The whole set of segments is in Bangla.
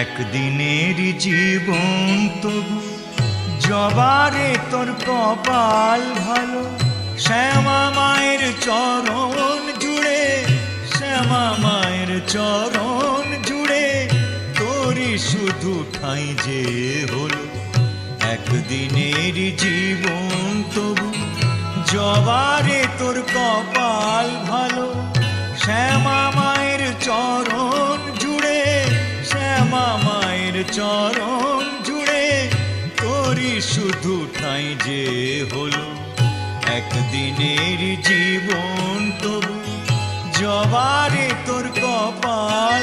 একদিনের জীবন তবু জবারে তোর কপাল ভালো। শ্যামা মায়ের চরণ জুড়ে, শ্যামা মায়ের চরণ জুড়ে তোরই শুধু ঠাঁই যে হলো। একদিনের জীবন তবু জবারে তোর কপাল ভালো। চরণ জুড়ে তোরই শুধু ঠাই যে হলো। একদিনের জীবন তবু জবারে তোর কপাল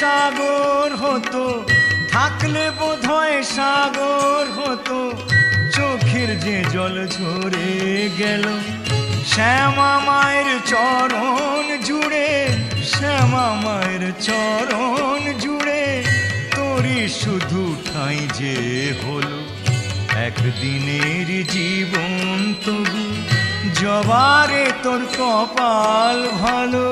সাগর হতো থাকলে বোধহয় সাগর হতো। চোখের যে জল ঝরে গেল, শ্যামা মায়ের চরণ জুড়ে, শ্যামা মায়ের চরণ জুড়ে। তোরই শুধু ঠাঁই যে হলো, একদিনের জীবন তবু, জবারে তোর কপাল ভালো।